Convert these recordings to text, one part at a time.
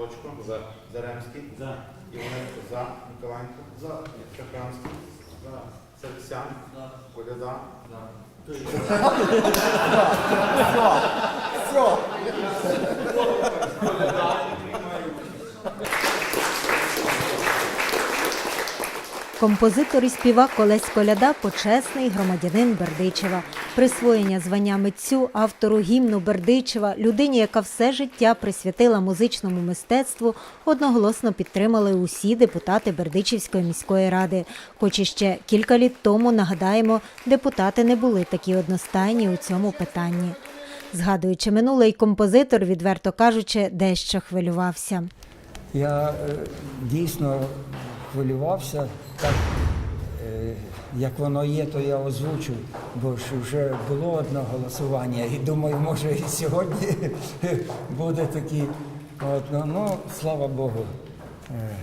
Клочко. За. Заремський. За. Іваненко за. Миколаєнко. За. Шахранський. За. Серцян. За. Коляда. Композитор і співак Олесь Коляда почесний громадянин Бердичева. Присвоєння звання митцю, автору гімну Бердичева, людині, яка все життя присвятила музичному мистецтву, одноголосно підтримали усі депутати Бердичівської міської ради. Хоч іще кілька літ тому, нагадаємо, депутати не були такі одностайні у цьому питанні. Згадуючи минуле, й композитор, відверто кажучи, дещо хвилювався. Я е, дійсно хвилювався, так е, як воно є, то я озвучу, бо ж вже було одне голосування, і думаю, може і сьогодні буде такі. От, ну, ну, слава Богу, е,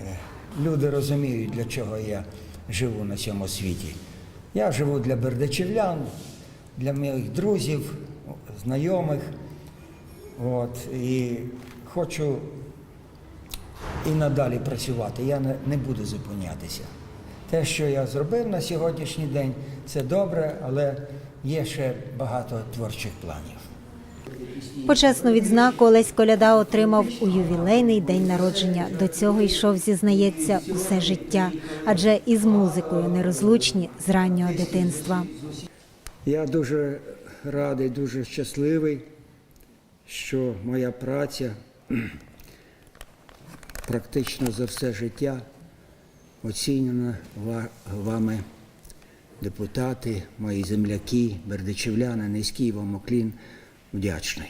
е, люди розуміють, для чого я живу на цьому світі. Я живу для бердичівлян, для моїх друзів, знайомих. От, і хочу і надалі працювати. Я не, не буду зупинятися. Те, що я зробив на сьогоднішній день, це добре, але є ще багато творчих планів. Почесну відзнаку Олесь Коляда отримав у ювілейний день народження. До цього йшов, зізнається, усе життя, адже із музикою нерозлучні з раннього дитинства. Я дуже радий, дуже щасливий, що моя праця практично за все життя оцінена вами, депутати, мої земляки, бердичевляни, низький вам уклін, вдячний.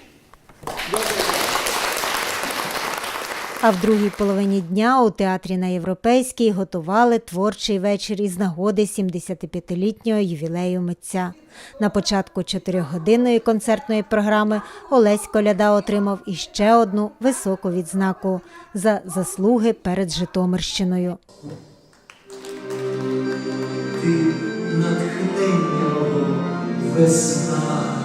А в другій половині дня у театрі на Європейській готували творчий вечір із нагоди 75-літнього ювілею митця. На початку чотирьохгодинної концертної програми Олесь Коляда отримав іще одну високу відзнаку за заслуги перед Житомирщиною. ти натхнення весна.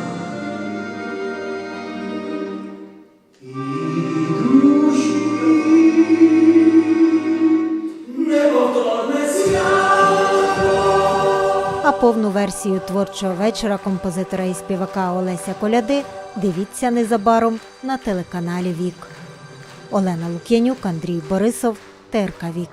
Повну версію творчого вечора композитора і співака Олеся Коляди дивіться незабаром на телеканалі Вік. Олена Лук'янюк, Андрій Борисов, ТРК Вік.